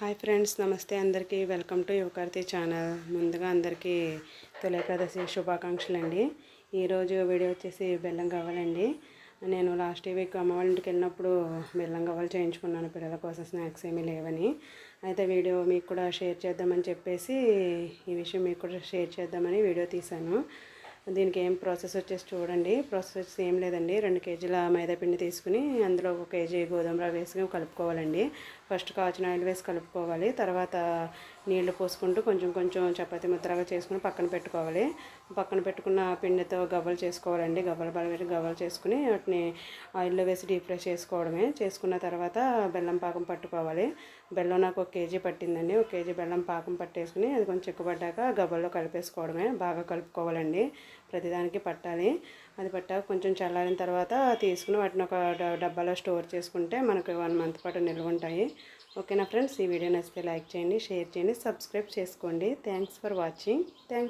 Hi friends నమస్తే అందరికీ. Welcome to Yuvakarthi channel. ముందుగా అందరికీ తొలి శుభాకాంక్షలు అండి ఈరోజు వీడియో వచ్చేసి బెల్లం కావాలండి నేను లాస్ట్ వీక్ అమ్మ వాళ్ళ ఇంటికి వెళ్ళినప్పుడు బెల్లం కావాలి చేయించుకున్నాను. పిల్లల కోసం స్నాక్స్ ఏమీ లేవని. అయితే వీడియో మీకు కూడా షేర్ చేద్దామని చెప్పేసి ఈ విషయం మీకు కూడా షేర్ చేద్దామని వీడియో తీశాను. దీనికి ఏం ప్రాసెస్ వచ్చేసి చూడండి. ప్రాసెస్ ఏం లేదండి. రెండు కేజీల మైదాపిండి తీసుకుని అందులో ఒక కేజీ గోధుమ రవ్వ వేసుకుని కలుపుకోవాలండి. ఫస్ట్ కాచిన ఆయిల్ వేసి కలుపుకోవాలి. తర్వాత నీళ్ళు పోసుకుంటూ కొంచెం కొంచెం చపాతి ముద్దలాగా చేసుకుని పక్కన పెట్టుకోవాలి. పక్కన పెట్టుకున్న పిండితో గవ్వలు చేసుకోవాలండి. గవ్వలు బలపెట్టి గవ్వలు చేసుకుని వాటిని ఆయిల్లో వేసి డీప్ ఫ్రై చేసుకోవడమే. చేసుకున్న తర్వాత బెల్లం పాకం పట్టుకోవాలి. బెల్లం నాకు ఒక కేజీ పట్టిందండి. ఒక కేజీ బెల్లం పాకం పట్టేసుకుని అది కొంచెం చిక్కుపడ్డాక గవ్వల్లో కలిపేసుకోవడమే. బాగా కలుపుకోవాలండి. ప్రతిదానికి పట్టాలి. అది పట్టాక కొంచెం చల్లారిన తర్వాత తీసుకుని వాటిని ఒక డబ్బాలో స్టోర్ చేసుకుంటే మనకు వన్ మంత్ పాటు నిల్వ ఉంటాయి ఓకేనా ఫ్రెండ్స్? ఈ వీడియో నచ్చితే లైక్ చేయండి షేర్ చేయండి సబ్స్క్రైబ్ చేసుకోండి. Thanks for watching. థ్యాంక్స్.